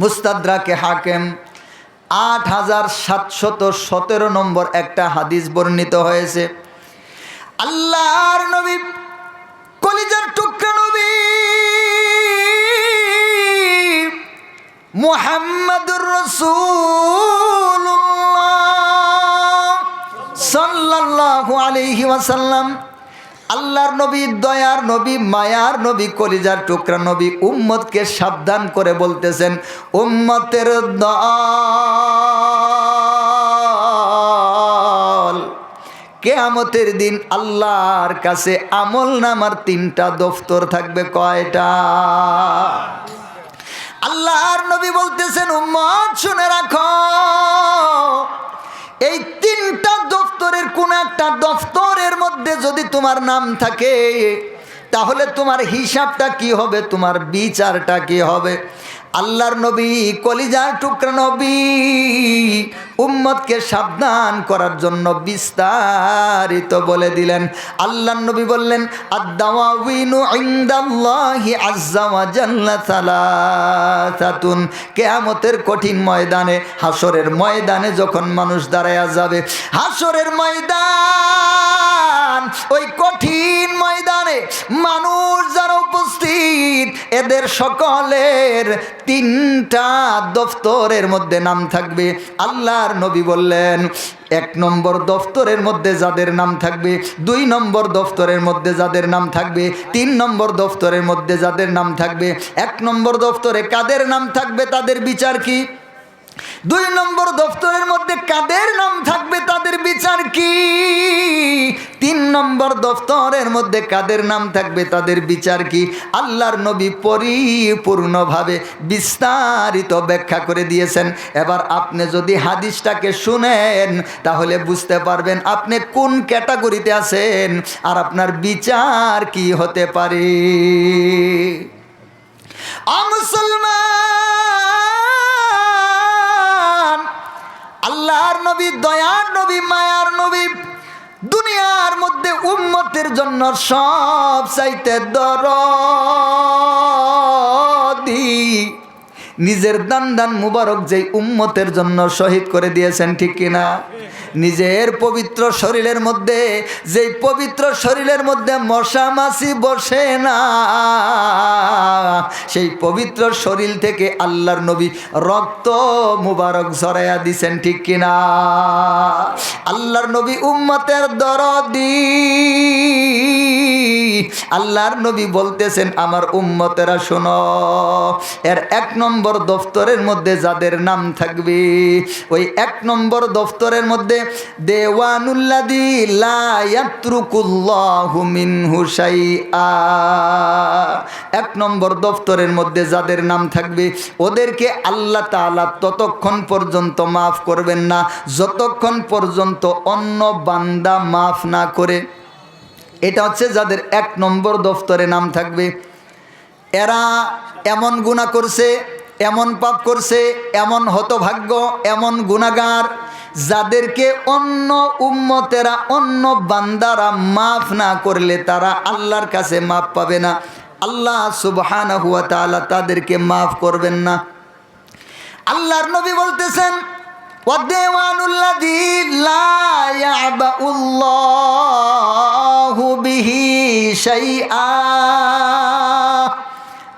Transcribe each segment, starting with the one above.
মুস্তাদ্রাকে হাকেম। আট হাজার সাতশত সতেরো নম্বর একটা হাদিস বর্ণিত হয়েছে। আল্লাহর নবী, কলিজার টুকরা নবী, মুহাম্মাদুর রসুল্লাহ সাল্লাল্লাহু আলাইহি ওয়াসাল্লাম আল্লাহর নবী দয়ার নবী, মায়ার নবী, কলিজার টুকরা নবী উম্মতকে সাবধান করে বলতেছেন, উম্মতের দল। কেয়ামতের দিন আল্লাহর কাছে আমল নামার তিনটা দফতর থাকবে কয়টা? আল্লাহর নবী বলতেছেন, উম্মত শুনে রাখো, এই তিনটা দফতরের কোন একটা দপ্তরের মধ্যে যদি তোমার নাম থাকে, তাহলে তোমার হিসাবটা কি হবে? তোমার বিচারটা কি হবে? আল্লাহর নবী, কলিজার টুকরা নবী, উম্মতকে সাবধান করার জন্য বিস্তারিত বলে দিলেন। আল্লাহর নবী বললেন সালাসাতুন। কিয়ামতের কঠিন ময়দানে হাসরের ময়দানে যখন মানুষ দাঁড়ায়া যাবে হাসরের ময়দান, ওই কঠিন ময়দানে মানুষ যারা উপস্থিত এদের সকলের তিনটা দফতরের মধ্যে নাম থাকবে। আল্লাহর নবী বললেন, এক নম্বর দফতরের মধ্যে যাদের নাম থাকবে, দুই নম্বর দফতরের মধ্যে যাদের নাম থাকবে, তিন নম্বর দফতরের মধ্যে যাদের নাম থাকবে, এক নম্বর দফতরে কাদের নাম থাকবে, তাদের বিচার কি? দুই নম্বর দফতরের মধ্যে কাদের নাম থাকবে, তাদের বিচার কি? তিন নম্বর দফতরের মধ্যে কাদের নাম থাকবে, তাদের বিচার কি? আল্লাহর নবী পরিপূর্ণভাবে বিস্তারিত ব্যাখ্যা করে দিয়েছেন। এবার আপনি যদি হাদিসটাকে শুনেন, তাহলে বুঝতে পারবেন আপনি কোন ক্যাটাগরিতে আছেন আর আপনার বিচার কি হতে পারে। মুসলমান! আল্লাহর নবী, দয়ার নবী, মায়ার নবী, দুনিয়ার মধ্যে উম্মতের জন্য সব চাইতে দরদি। নিজের দান দান মুবারক যেই উম্মতের জন্য শহীদ করে দিয়েছেন, ঠিক কিনা? নিজের পবিত্র শরীরের মধ্যে, যেই পবিত্র শরীরের মধ্যে মশা মাছি বসে না, সেই পবিত্র শরীর থেকে আল্লাহর নবী রক্ত মুবারক ঝরাইয়া দিছেন, ঠিক কিনা? আল্লাহর নবী উম্মতের দরদি। আল্লাহর নবী বলতেছেন, আমার উম্মতেরা শোনো, এর এক নম্বর দফতরের মধ্যে যাদের নাম থাকবে, ওই এক নম্বর দফতরের মধ্যে দেওয়ানুল্লাদি লায়াত্রুকুল্লাহু মিনহু শাইআ। এক নম্বর দফতরের মধ্যে যাদের নাম থাকবে, ওদেরকে আল্লাহ তাআলা ততক্ষণ পর্যন্ত মাফ করবেন না, যতক্ষণ পর্যন্ত অন্য বান্দা মাফ না করে। এটা হচ্ছে যাদের এক নম্বর দফতরে নাম থাকবে। এরা এমন গুণা করছে, এমন পাপ করছে, এমন হতভাগ্য, এমন গুণাগার যাদেরকে অন্য উম্মতেরা, অন্য বান্দারা মাফ না করলে তারা আল্লাহর কাছে মাফ পাবে না। আল্লাহ সুবহান হুয়া তালা তাদেরকে মাফ করবেন না। আল্লাহর নবী বলতেছেন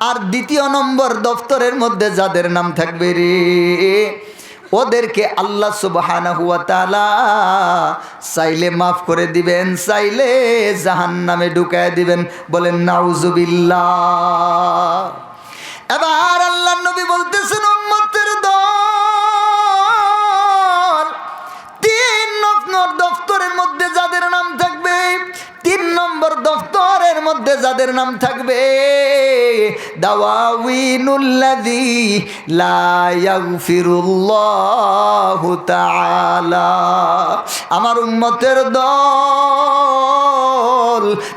আর দ্বিতীয় নম্বর দফতরের মধ্যে যাদের নাম থাকবে রে? ওদেরকে আল্লাহ সুবহানা হুয়া তালা চাইলে মাফ করে দিবেন, চাইলে জাহান নামে ঢুকায় দিবেন। বলেন নাউজুবিল্লা এবার আল্লাহ নবী বলতেছেন মধ্যে যাদের নাম থাকবে আমার উম্মতের দল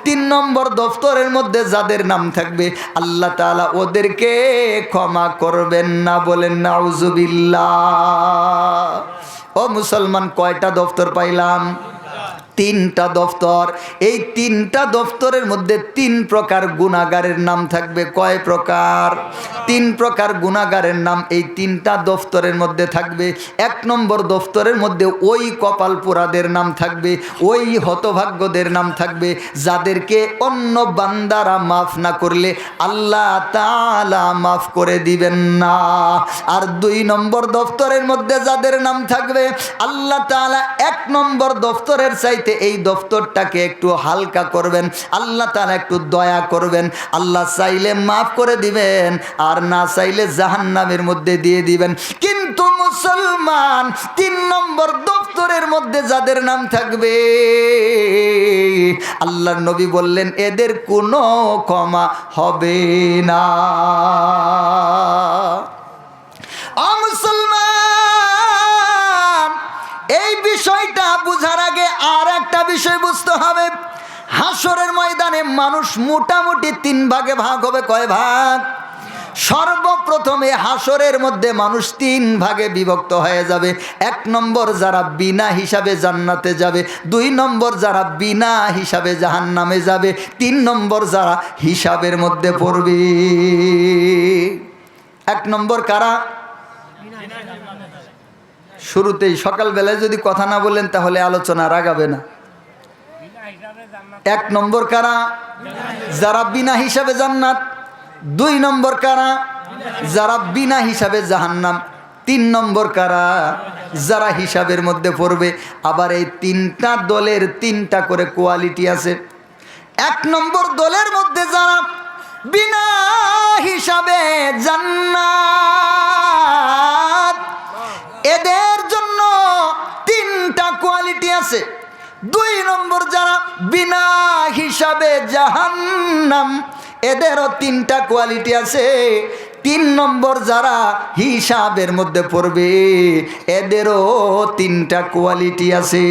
তিন নম্বর দফতরের মধ্যে যাদের নাম থাকবে, আল্লাহ তাআলা ওদেরকে ক্ষমা করবেন না বলেন, নাউজুবিল্লাহ। ও মুসলমান, কয়টা দফতর পাইলাম? তিনটা দফতর। এই তিনটা দফতরের মধ্যে তিন প্রকার গুণাগারের নাম থাকবে। কয় প্রকার? তিন প্রকার গুণাগারের নাম এই তিনটা দফতরের মধ্যে থাকবে। এক নম্বর দফতরের মধ্যে ওই কপাল পোড়াদের নাম থাকবে, ওই হতভাগ্যদের নাম থাকবে, যাদেরকে অন্য বান্দারা মাফ না করলে আল্লাহ তালা মাফ করে দিবেন না। আর দুই নম্বর দফতরের মধ্যে যাদের নাম থাকবে, আল্লাহ তালা এক নম্বর দফতরের চাইতে এই দফতরটাকে একটু হালকা করবেন, আল্লাহ তালা একটু দয়া করবেন, আল্লাহ চাইলে মাফ করে দিবেন আর না চাইলে জাহান্নামের মধ্যে দিয়ে দিবেন। কিন্তু মুসলমান তিন নম্বর দপ্তরের মধ্যে যাদের নাম থাকবে, আল্লাহর নবী বললেন, এদের কোনো ক্ষমা হবে না। হবে। হাসরের ময়দানে মানুষ মোটামুটি তিন ভাগে ভাগ হবে, কয় ভাগ? সর্বপ্রথমে হাসরের মধ্যে মানুষ তিন ভাগে বিভক্ত হয়ে যাবে। এক নম্বর যারা বিনা হিসাবে জান্নাতে যাবে, দুই নম্বর যারা বিনা হিসাবে জাহান্নামে যাবে, তিন নম্বর যারা হিসাবের মধ্যে পড়বে। এক নম্বর কারা? শুরুতেই, সকালবেলায় যদি কথা না বলেন তাহলে আলোচনা রাগাবে না। এক নম্বর কারা? যারা বিনা হিসাবে জান্নাত। দুই নম্বর কারা? যারা বিনা হিসাবে জাহান্নাম। তিন নম্বর কারা? যারা হিসাবের মধ্যে পড়বে। আবার এই তিনটা দলের তিনটা করে কোয়ালিটি আছে। এক নম্বর দলের মধ্যে যারা বিনা হিসাবে জান্নাত, এদের নম্বর যারা বিনা হিসাবে জাহান্নাম, এদেরও তিনটা কোয়ালিটি আছে। তিন নম্বর যারা হিসাবের মধ্যে পড়বে, এদেরও তিনটা কোয়ালিটি আছে।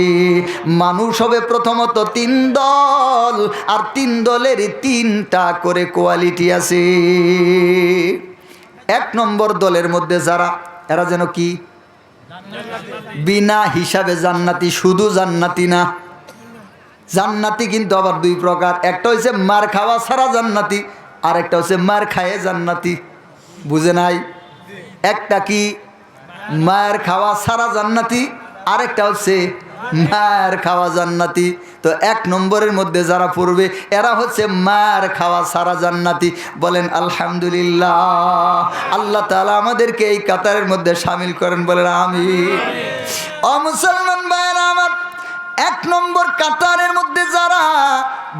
মানুষ হবে প্রথমত তিন দল, আর তিন দলেরই তিনটা করে কোয়ালিটি আছে। এক নম্বর দলের মধ্যে যারা, এরা যেন কি? বিনা হিসাবে জান্নাতি, শুধু জান্নাতি না। জান্নাতি কিন্তু আবার দুই প্রকার। একটা হচ্ছে মার খাওয়া ছাড়া জান্নাতি আর একটা হচ্ছে মার খায়ে জান্নাতি। বুঝে নাই? একটা কি মায়ের খাওয়া ছাড়া জান্নাতি, আরেকটা হচ্ছে মায়ের খাওয়া জান্নাতি। তো এক নম্বরের মধ্যে যারা পড়বে, এরা হচ্ছে মায়ের খাওয়া সারা জান্নাতি। বলেন, আলহামদুলিল্লাহ, আল্লাহ তালা আমাদেরকে এই কাতারের মধ্যে সামিল করেন বলেন আমি অ মুসলমান ভাইয়েরা, আমার এক নম্বর কাতারের মধ্যে যারা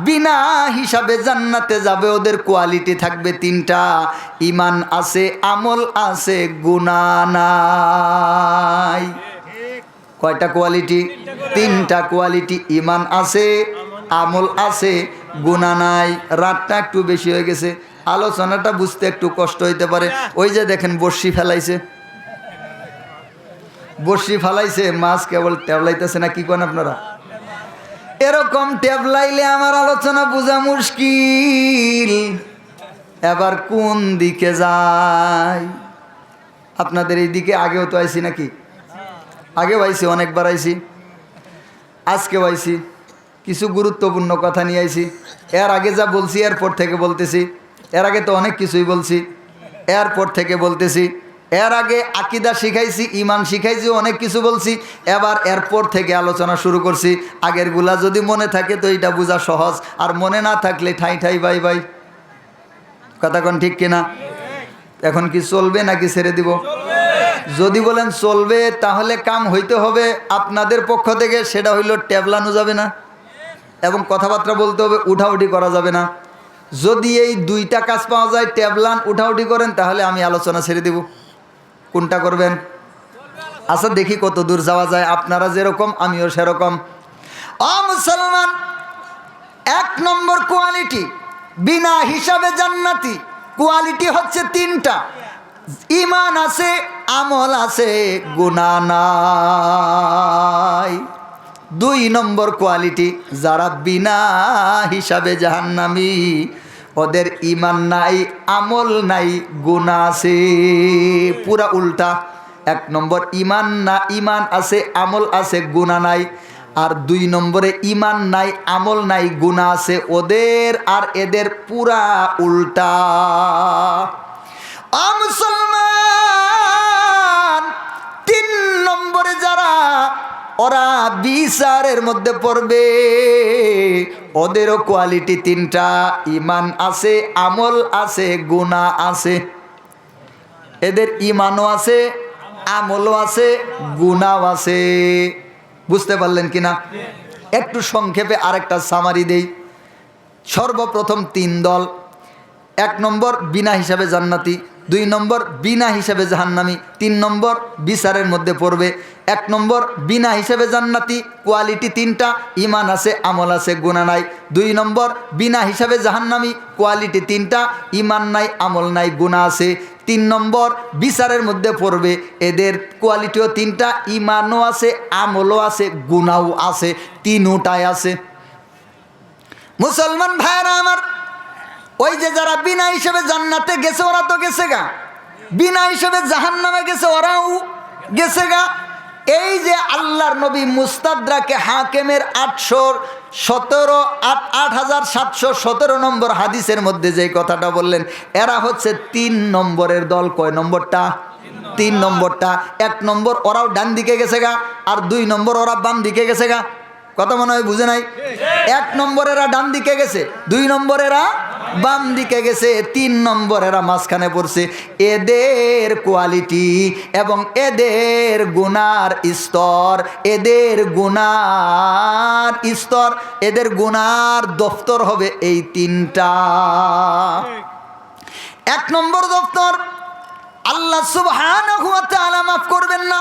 বিনা হিসাবে জান্নাতে যাবে, ওদের কোয়ালিটি থাকবে তিনটা। ইমান আছে, আমল আছে গুণা নাই। কয়টা কোয়ালিটি তিনটা কোয়ালিটি ইমান আছে, আমল আছে গুণা নাই। রাতটা একটু বেশি হয়ে গেছে, আলোচনাটা বুঝতে একটু কষ্ট হইতে পারে। ওই যে দেখেন বর্ষি ফেলাইছে। বর্ষি ফালাইছে, মাছ কেবল ট্যাবলাইতেছে না, কি করেন আপনারা? এরকম ট্যাবলাইলে আমার আলোচনা বোঝা মুশকিল। এবার কোন দিকে যায় আপনাদের এই দিকে আগেও তো আইছি নাকি? আগেও আইছি, অনেকবার আইছি। আজকেও আইছি। কিছু গুরুত্বপূর্ণ কথা নিয়ে আইছি। এর আগে যা বলছি, এরপর থেকে বলতেছি। এর আগে তো অনেক কিছুই বলছি। এরপর থেকে বলতেছি। এর আগে আকিদা শিখাইছি ইমান শিখাইছি, অনেক কিছু বলছি। এবার এরপর থেকে আলোচনা শুরু করছি। আগেরগুলা যদি মনে থাকে তো এটা বোঝা সহজ। আর মনে না থাকলে ঠাই ঠাই বাই বাই। কথা কোন ঠিক কিনা? এখন কি চলবে নাকি ছেড়ে দিব? যদি বলেন চলবে, তাহলে কাম হইতে হবে আপনাদের পক্ষ থেকে, সেটা হইল ট্যাবলানো যাবে না। এবং কথাবার্তা বলতে হবে উঠাউঠি করা যাবে না। যদি এই দুইটা কাজ পাওয়া যায় ট্যাবলান উঠাউঠি করেন, তাহলে আমি আলোচনা ছেড়ে দেব। কোনটা করবেন? আচ্ছা দেখি কত দূর যাওয়া যায়। আপনারা যেরকম, আমিও সেরকম। অ, মুসলমান, এক নম্বর কোয়ালিটি, বিনা হিসাবে জান্নাতি। কোয়ালিটি হচ্ছে তিনটা। ইমান আছে, আমল আছে গুণা নাই। দুই নম্বর কোয়ালিটি, যারা বিনা হিসাবে জাহান্নামি ওদের ইমান নাই, আমল নাই গুণা আছে। পুরা উল্টা। এক নম্বর ইমান না ইমান আছে, আমল আছে গুণা নাই। আর দুই নম্বরে ইমান নাই, আমল নাই গুণা আছে। ওদের আর এদের পুরা উল্টা। মুসলমান, তিন নম্বরে যারা ওরা বিচারের মধ্যে পড়বে। ওদেরও কোয়ালিটি তিনটা। ইমান আছে, আমল আছে গুণা আছে। এদের ইমানও আছে, আমলও আছে গুণাও আছে। বুঝতে পারলেন কিনা? একটু সংক্ষেপে আরেকটা সামারি দেই। সর্বপ্রথম তিন দল। এক নম্বর, বিনা হিসাবে জান্নাতি। দুই নম্বর বিনা হিসাবে জাহান্নামি, তিন নম্বর বিচারের মধ্যে পড়বে, এক নম্বর বিনা হিসাবে জান্নাতি, কোয়ালিটি তিনটা ইমান আছে, আমল আছে গুণা নাই, দুই নম্বর বিনা হিসাবে জাহান্নামি, কোয়ালিটি তিনটা ইমান নাই, আমল নাই গুণা আছে, তিন নম্বর বিচারের মধ্যে পড়বে, এদের কোয়ালিটিও তিনটা ইমানও আছে, আমলও আছে গুণাও আছে, তিনটাই আছে। মুসলমান ভাইরা আমার ওই যে যারা বিনা হিসেবে জান্নাতে গেছে, ওরা তো গেছে গা। বিনা হিসেবে জাহান নামে গেছে, ওরাও গেছে গা। এই যে আল্লাহর নবী মুস্তাদ্রাকে হাকেমের আটশো সতেরো, আট আট হাজার সাতশো সতেরো নম্বর হাদিসের মধ্যে যে কথাটা বললেন, এরা হচ্ছে তিন নম্বরের দল। কয় নম্বরটা? তিন নম্বরটা। এক নম্বর ওরাও ডান দিকে গেছে গা, আর দুই নম্বর ওরা বাম দিকে গেছে গা। কথা মনে হয় বুঝে নাই? এক নম্বরেরা ডান দিকে গেছে, দুই নম্বরেরা বাম দিকে গেছে, তিন নম্বরেরা মাঝখানে পড়ছে। এদের কোয়ালিটি এবং এদের গুনার স্তর, এদের গুনার স্তর, এদের গুনার দফতর হবে এই তিনটা। এক নম্বর দফতর, আল্লাহ তাআলা মাফ করবেন না।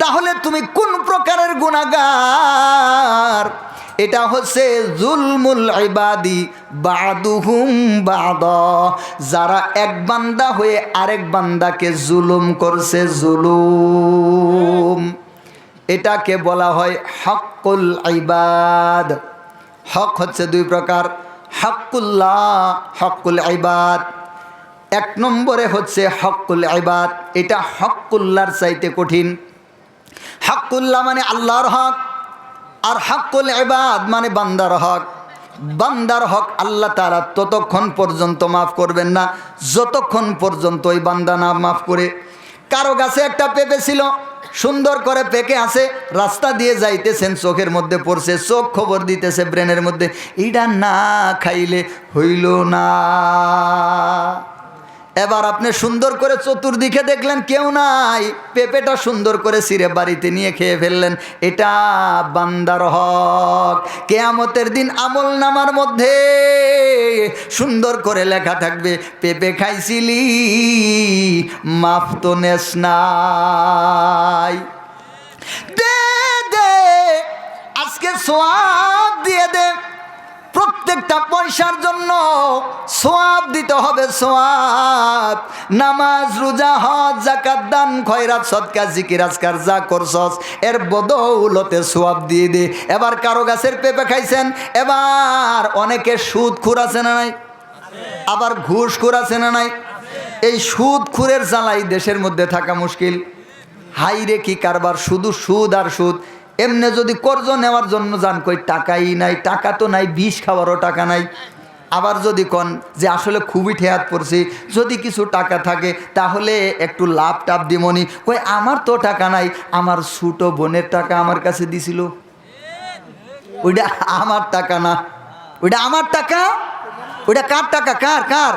তাহলে তুমি কোন প্রকারের গুণাগার এটা হচ্ছে জুলমুল ইবাদি বাদুহুম বাদ। যারা এক বান্দা হয়ে আরেক বান্দাকে জুলুম করছে, জুলুম। এটাকে বলা হয় হকুল ইবাদ। হক হচ্ছে দুই প্রকার হকুল্লাহ হকুল ইবাদ। এক নম্বরে হচ্ছে হকুল ইবাদ। এটা হকুল্লার চাইতে কঠিন। হকুল্লাহ মানে আল্লাহর হক, আর হকুল ইবাদ মানে বান্দার হক। বান্দার হক আল্লাহ তারা ততক্ষণ পর্যন্ত মাফ করবেন না, যতক্ষণ পর্যন্ত ওই বান্দা না মাফ করে। কারও গাছে একটা পেঁপে ছিল, সুন্দর করে পেকে আছে, রাস্তা দিয়ে যাইতেছেন, চোখের মধ্যে পড়ছে, চোখ খবর দিতেছে ব্রেনের মধ্যে এইটা না খাইলে হইল না। এবার আপনি সুন্দর করে চতুর্দিকে দেখলেন, কেউ নাই। পেঁপেটা সুন্দর করে সিরে বাড়িতে নিয়ে খেয়ে ফেললেন। এটা বান্দার হক। কেয়ামতের দিন আমল নামার মধ্যে সুন্দর করে লেখা থাকবে, পেঁপে খাইছিলি, মাফ তো নেস নাই। দে দে, আজকে সোয়াব দিয়ে দে। প্রত্যেকটা পয়সার জন্য সোয়াব দিতে হবে, সোয়াব। নামাজ, রোজা, হজ জাকাত দান, খয়রাত সৎকার জিকির, আজকার, যা করছস, এর বদৌলতে সোয়াব দিয়ে দে। এবার কারও গাছের পেঁপে খাইছেন, এবার অনেকে সুদ খুর আছে না নাই? আবার ঘুষ খুর আছে না নাই? এই সুদ খুরের জ্বালাই দেশের মধ্যে থাকা মুশকিল। হাইরে কি কারবার? শুধু সুদ আর সুদ। এমনি যদি কর্জ নেওয়ার জন্য যান, কই টাকাই নাই, টাকা তো নাই, বিষ খাওয়ারও টাকা নাই। আবার যদি কন যে আসলে খুবই ঠেয়াত পড়ছি, যদি কিছু টাকা থাকে, তাহলে একটু লাভ টাপ দিমনি। কই আমার তো টাকা নাই, আমার ছোটো বোনের টাকা আমার কাছে দিছিল। ওইটা আমার টাকা না। ওইটা আমার টাকা? ওইটা কার টাকা? কার কার?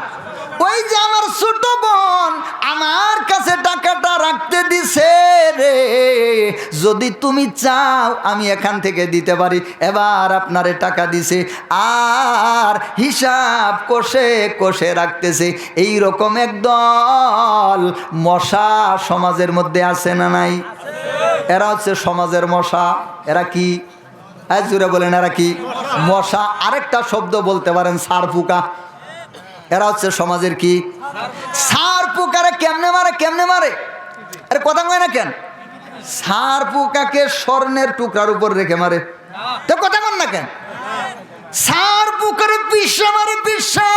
ওই যে আমার ছোট বোন আমার কাছে টাকাটা রাখতে দিছে রে। যদি তুমি চাও, আমি এখান থেকে দিতে পারি। এবার আপনারে টাকা দিছে। আর হিসাব কষে কষে রাখতেছে। এই রকম একদল মশা সমাজের মধ্যে আছে না নাই? এরা হচ্ছে সমাজের মশা। এরা কি? জুড়ে বলেন, এরা কি? মশা। আরেকটা শব্দ বলতে পারেন সার পোকা এরা হচ্ছে সমাজের কি? সার পোকারে কেমনে মারে কেমনে মারে? আরে কথা কয় না কেন? সার পোকাকে স্বর্ণের টুকরার উপর রেখে মারে। তো কথা কন না কেন? সার পোকারে পিসা মারে, পিসা।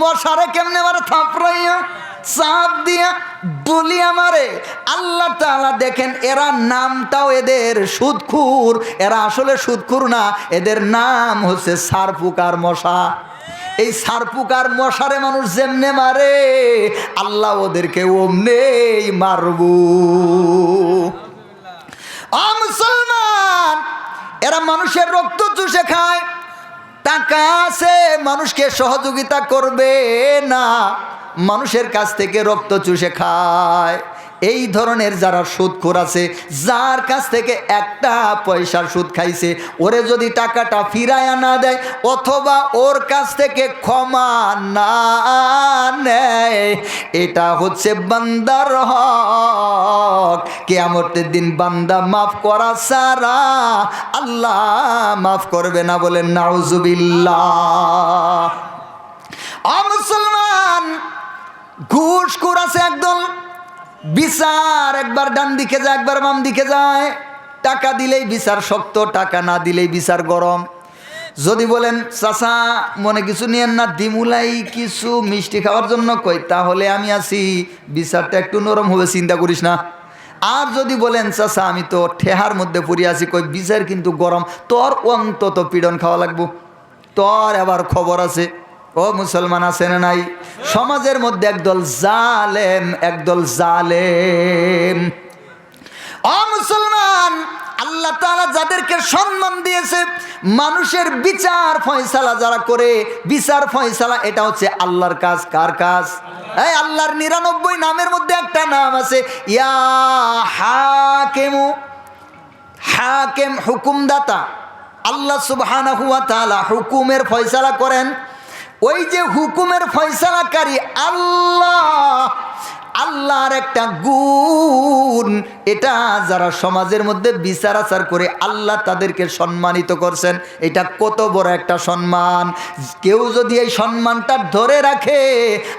মশারে কেমনে মারে? থাপড়াইয়া, চাপ দিয়া, বলিয়া মারে। আল্লাহ তাআলা দেখেন এরা নামটাও এদের সুদখুর এরা আসলে সুদখুর না, এদের নাম হচ্ছে সার পোকার মশা। এই সারপুকার মশারে মানুষ যেমনে মারে, আল্লাহ ওদেরকে ওমনেই মারবো। মুসলমান, এরা মানুষের রক্ত চুষে খায়, টাকা আছে, মানুষকে সহযোগিতা করবে না, মানুষের কাছ থেকে রক্ত চুষে খায়। এই ধরনের যারা সুদখোর আছে, যার কাছ থেকে একটা পয়সার সুদ খাইছে, ওরে যদি টাকাটা ফিরায়া না দেয়, অথবা ওর কাছ থেকে ক্ষমা না নেয়, এটা হচ্ছে বান্দার হক। কেয়ামতের দিন বান্দা মাফ করা সারা আল্লাহ মাফ করবে না বলেন, নাউজুবিল্লাহ। আ মুসলমান, ঘুষ আছে একদল। বিচার, একবার ডান দিকে যায়, একবার বাম দিকে যায়। টাকা দিলেই বিচার শক্ত, টাকা না দিলেই বিচার গরম। যদি বলেন, চাচা, মনে কিছু নিয়েন না দিমুলাই কিছু মিষ্টি খাওয়ার জন্য কই? তাহলে আমি আছি। বিচারটা একটু নরম হবে, চিন্তা করিস না। আর যদি বলেন, চাচা, আমি তো ঠেহার মধ্যে পড়ে আছি, কই বিচার কিন্তু গরম। তোর অন্তত পীড়ন খাওয়া লাগবো। তোর আবার খবর আছে। ও মুসলমান আছেন নাই? সমাজের মধ্যে একদল জালেম একদল জালেম। ও মুসলমান, আল্লাহ তাআলা যাদেরকে সম্মান দিয়েছে, মানুষের বিচার ফয়সালা যারা করে, বিচার ফয়সালা এটা হচ্ছে আল্লাহর কাজ, কার কাজ? এই আল্লাহর নিরানব্বই নামের মধ্যে একটা নাম আছে, ইয়া হাকেমু। হাকেম হুকুমদাতা। আল্লাহ সুবহানাহু ওয়া তাআলা হুকুমের ফয়সালা করেন। ওই যে হুকুমের ফয়সালাকারী আল্লাহ আল্লাহর একটা গুণ। এটা যারা সমাজের মধ্যে বিচার আচার করে আল্লাহ তাদেরকে সম্মানিত করছেন, এটা কত বড় একটা সম্মান। কেউ যদি এই সম্মানটা ধরে রাখে,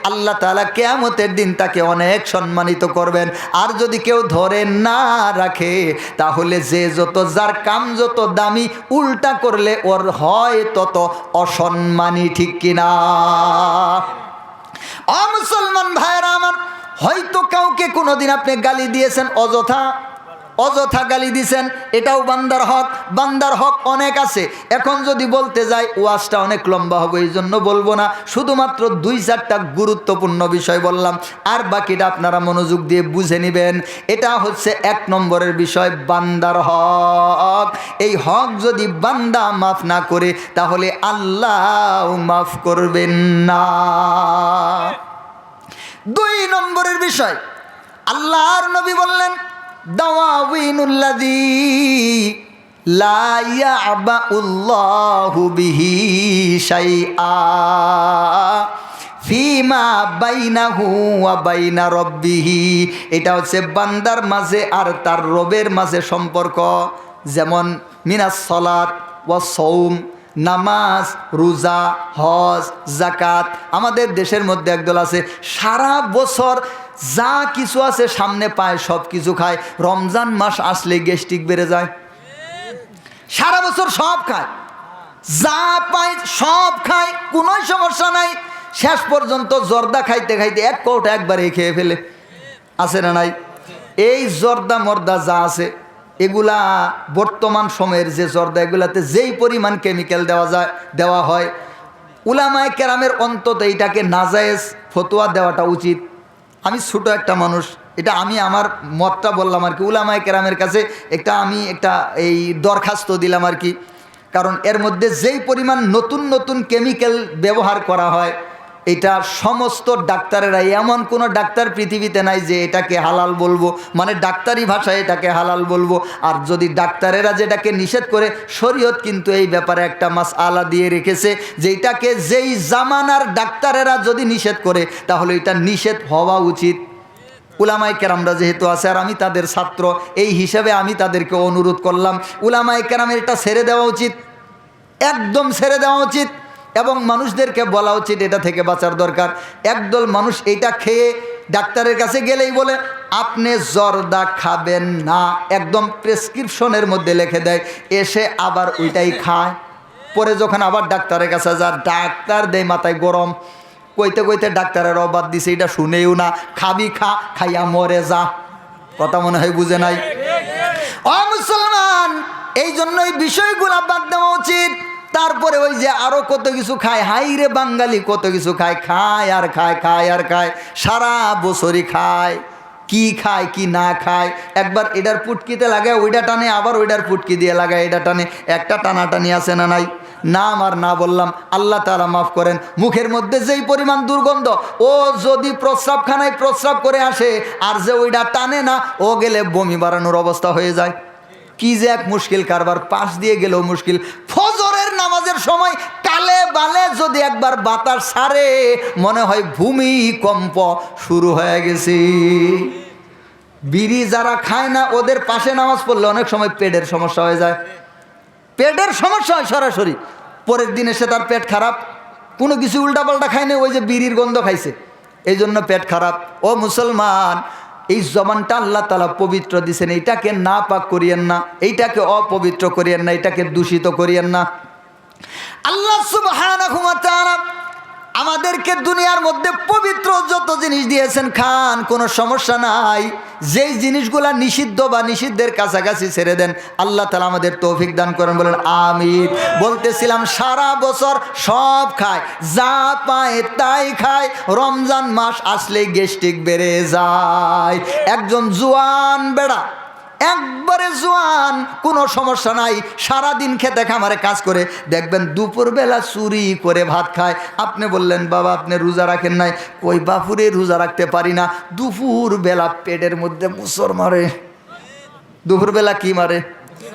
আল্লাহ তালা কেয়ামতের দিন তাকে অনেক সম্মানিত করবেন। আর যদি কেউ ধরে না রাখে, তাহলে যে যত, যার কাম যত দামি, উল্টা করলে ওর হয় তত অসম্মানী ঠিক কিনা। অ মুসলমান ভাইয়েরা আমার হয়তো কাউকে কোনোদিন আপনি গালি দিয়েছেন, অযথা অযথা গালি দিয়েছেন এটাও বান্দার হক। বান্দার হক অনেক আছে। এখন যদি বলতে যাই, ওয়াজটা অনেক লম্বা হবে, এই জন্য বলব না। শুধুমাত্র দুই চারটা গুরুত্বপূর্ণ বিষয় বললাম। আর বাকিটা আপনারা মনোযোগ দিয়ে বুঝে নেবেন। এটা হচ্ছে এক নম্বরের বিষয়, বান্দার হক। এই হক যদি বান্দা মাফ না করে, তাহলে আল্লাহ মাফ করবেন না। দুই নম্বরের বিষয়। আল্লাহর নবী বললেন বাইনা এটা হচ্ছে বান্দার মাঝে আর তার রবের মাঝে সম্পর্ক। যেমন মিনাস সলাত ওয়া সৌম নামাজ, রোজা, হজ জাকাত আমাদের দেশের মধ্যে একদল আছে, সারা বছর যা কিছু আছে সামনে পায়, সব কিছু খায়। রমজান মাস আসলে গ্যাস্ট্রিক বেড়ে যায়। সারা বছর সব খায়। যা পায় সব খায় কোনো সমস্যা নাই। শেষ পর্যন্ত জর্দা খাইতে খাইতে এক কৌটা একবারে খেয়ে ফেলে। আছে না নাই? এই জর্দা মর্দা যা আছে এগুলা বর্তমান সময়ের যে জর্দা, এগুলাতে যেই পরিমাণ কেমিক্যাল দেওয়া যায়, দেওয়া হয়, উলামায় কেরামের অন্তত এইটাকে নাজায়েজ ফতোয়া দেওয়াটা উচিত। আমি ছোট একটা মানুষ, এটা আমি আমার মতটা বললাম আর কি, উলামায় কেরামের কাছে একটা আমি একটা এই দরখাস্ত দিলাম আর কি। কারণ এর মধ্যে যেই পরিমাণ নতুন নতুন কেমিক্যাল ব্যবহার করা হয় এটা সমস্ত ডাক্তারেরা, এমন কোনো ডাক্তার পৃথিবীতে নাই যে এটাকে হালাল বলব মানে ডাক্তারি ভাষায় এটাকে হালাল বলব। আর যদি ডাক্তারেরা যেটাকে নিষেধ করে, শরীয়ত কিন্তু এই ব্যাপারে একটা মাস আলা দিয়ে রেখেছে যে এটাকে যেই জামানার ডাক্তারেরা যদি নিষেধ করে, তাহলে এটা নিষেধ হওয়া উচিত। উলামাই কেরামরা যেহেতু আছে, আর আমি তাদের ছাত্র, এই হিসাবে আমি তাদেরকে অনুরোধ করলাম উলামাই কেরামের এটা ছেড়ে দেওয়া উচিত, একদম ছেড়ে দেওয়া উচিত। এবং মানুষদেরকে বলা উচিত এটা থেকে বাঁচার দরকার। একদল মানুষ এইটা খেয়ে ডাক্তারের কাছে গেলেই বলে, আপনি জর্দা খাবেন না। একদম প্রেসক্রিপশনের মধ্যে লিখে দেয়, এসে আবার ওইটাই খায়। পরে যখন আবার ডাক্তারের কাছে যা ডাক্তার দেয় মাথায় গরম। কইতে কইতে ডাক্তারের অবাদ দিছে, এটা শুনেও না। খাবি খা, খাইয়া মরে যা। কথা মনে হয় বুঝে নাই। ও মুসলমান এই জন্য এই বিষয়গুলো বাদ দেওয়া উচিত। তারপরে ওই যে আরও কত কিছু খায় হাই রে বাঙালি কত কিছু খায় খায় আর খায় খায় আর খায়, সারা বছরই খায়, কি খায়, কি না খায়, একবার এটার পুটকিতে লাগায়, ওইটা টানে, আবার ওইটার পুটকি দিয়ে লাগায়, এটা টানে, একটা টানাটানি আছে না নাই? নাম আর না বললাম, আল্লাহ তালা মাফ করেন, মুখের মধ্যে যেই পরিমাণ দুর্গন্ধ, ও যদি প্রস্রাবখানায় প্রস্রাব করে আসে, আর যে ওইটা টানে না, ও গেলে বমি বাড়ানোর অবস্থা হয়ে যায়। কি যে এক মুশকিল কারবার, পাশ দিয়ে গেলেও মুশকিল ফজরের নামাজের সময় কালে বালে যদি একবার বাতাস সারে মনে হয় ভূমিকম্প শুরু হয়ে গেছে। বিড়ি যারা খায় না, ওদের পাশে নামাজ পড়লে অনেক সময় পেটের সমস্যা হয়ে যায়। পেটের সমস্যা হয় সরাসরি। পরের দিন এসে তার পেট খারাপ। কোনো কিছু উল্টাপাল্টা খায় না ওই যে বিড়ির গন্ধ খাইছে। এই জন্য পেট খারাপ। ও মুসলমান, এই জবানটা আল্লাহ তালা পবিত্র দিছেন। এইটাকে না পাক করিয়েন না। এইটাকে অপবিত্র করিয়েন না। এটাকে দূষিত করিয়েন না। আল্লাহ আমাদেরকে দুনিয়ার মধ্যে পবিত্র যত জিনিস দিয়েছেন, খান, কোনো সমস্যা নাই। যেই জিনিসগুলা নিষিদ্ধ বা নিষিদ্ধের কাছাকাছি ছেড়ে দেন, আল্লাহ তালা আমাদের তৌফিক দান করেন, বলেন আমির বলতেছিলাম, সারা বছর সব খায়, যা পায় তাই খায়, রমজান মাস আসলেই গেস্টিক বেড়ে যায়। একজন জুয়ান বেড়া একবারে জোয়ান, কোনো সমস্যা নাই। সারাদিন খেতে খামারে কাজ করে। দেখবেন দুপুরবেলা চুরি করে ভাত খায়। আপনি বললেন, বাবা, আপনি রোজা রাখেন নাই। কই, বাপুরে, রোজা রাখতে পারি না। দুপুরবেলা পেটের মধ্যে মুসর মারে। দুপুরবেলা কি মারে?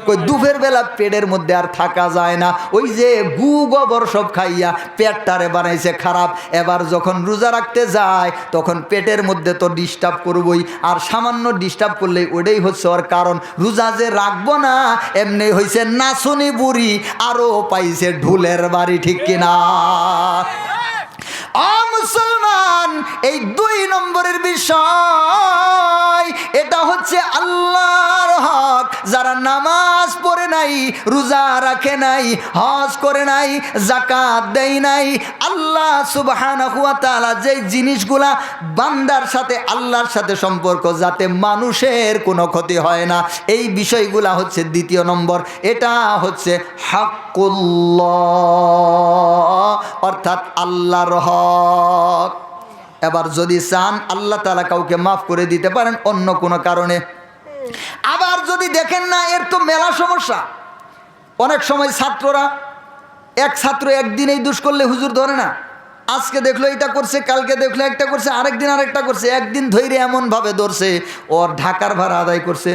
কই দুপুর বেলা পেটের মধ্যে আর থাকা যায় না। ওই যে গু গোবর সব খাইয়া পেটটারে বানাইছে খারাপ। এবার যখন রোজা রাখতে যায়, তখন পেটের মধ্যে তো ডিস্টার্ব করবই। আর সামান্য ডিস্টার্ব করলেই ওটাই হচ্ছে ওর কারণ। রোজা যে রাখব না, এমনি হয়েছে নাচনি বুড়ি আরও পাইছে ঢুলের বাড়ি, ঠিক কিনা? মুসলমান এই দুই নম্বরের বিষয়, এটা হচ্ছে আল্লাহর হক। যারা নামাজ পড়ে নাই, রোজা রাখে নাই, হজ করে নাই জাকাত দেয় নাই, আল্লাহ সুবহানাহু হুয়া তালা যে জিনিসগুলা বান্দার সাথে, আল্লাহর সাথে সম্পর্ক, যাতে মানুষের কোনো ক্ষতি হয় না। এই বিষয়গুলা হচ্ছে দ্বিতীয় নম্বর। এটা হচ্ছে হাক্কুল্লাহ, অর্থাৎ আল্লাহর হক। এবার যদি চান, আল্লাহ তালা কাউকে মাফ করে দিতে পারেন অন্য কোনো কারণে। আবার যদি দেখেন না, এর তো মেলা সমস্যা। অনেক সময় ছাত্ররা, এক ছাত্র একদিনেই দুষ করলে হুজুর ধরে না। আজকে দেখল এটা করছে, কালকে দেখল একটা করছে, আরেকদিন আরেকটা করছে, একদিন ধৈর্য এমনভাবে ধরছে, ওর ঢাকার ভাড়া আদায় করছে।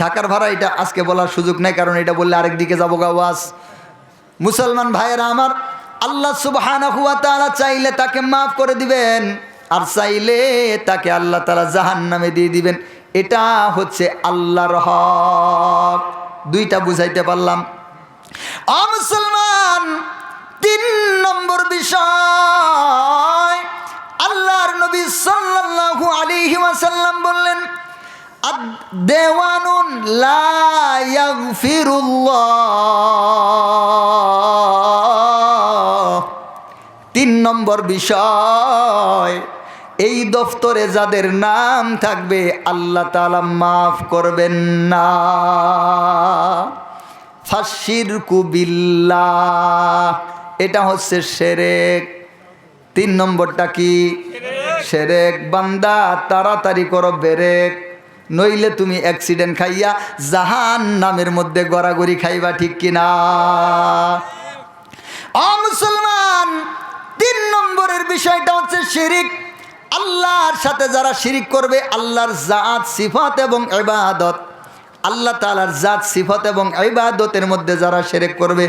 ঢাকার ভাড়া এটা আজকে বলার সুযোগ নেই, কারণ এটা বললে আরেক দিকে যাব গাওয়াজ মুসলমান ভাইয়েরা আমার আল্লাহ সুবহানাহু ওয়া তাআলা চাইলে তাকে মাফ করে দিবেন, আর চাইলে তাকে আল্লাহ তাআলা জাহান্নামে দিয়ে দিবেন। এটা হচ্ছে আল্লাহর হক। দুইটা বুঝাইতে পারলাম। মুসলমান, তিন নম্বর বিষয়, আল্লাহর নবী সাল্লাল্লাহু আলাইহি ওয়াসাল্লাম বললেন দেওয়ানুন লাফিরুল্লাহ তিন নম্বর বিষয় এই দফতরে যাদের নাম থাকবে আল্লাহ তালা মাফ করবেন না। ফাশির কুবিল্লা এটা হচ্ছে সেরেক। তিন নম্বরটা কি? সেরেক। বান্দা তাড়াতাড়ি করো বেরেক। নইলে তুমি অ্যাক্সিডেন্ট খাইয়া জাহান নামের মধ্যে গড়াগড়ি খাইবা ঠিক কিনা? অ মুসলমান তিন নম্বরের বিষয়টা হচ্ছে শিরিক। আল্লাহর সাথে যারা শিরিক করবে, আল্লাহর জাত, সিফাত এবং ইবাদত। আল্লাহ তালার জাত, সিফত এবং ইবাদতের মধ্যে যারা সেরেক করবে,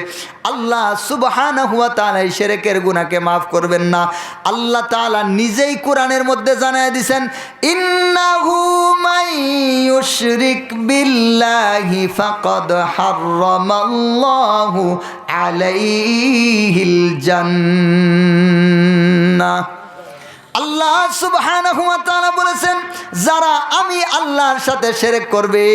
আল্লাহ সুবহান হুয়া তালা এই সেরেকের গুণাকে মাফ করবেন না। আল্লাহ তালা নিজেই কোরআনের মধ্যে জানায় দিছেন, ইন্নাহু বিল্লাহি আলাইহিল জান্নাহ। আল্লাহ সুবহান বলেছেন, যারা আমি আল্লাহর সাথে সেরেক করবে,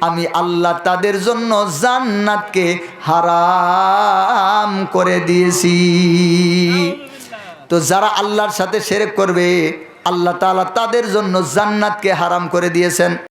আমি আল্লাহ তাদের জন্য জান্নাতকে হারাম করে দিয়েছি। তো যারা আল্লাহর সাথে সেরেক করবে, আল্লাহ তালা তাদের জন্য জান্নাতকে হারাম করে দিয়েছেন।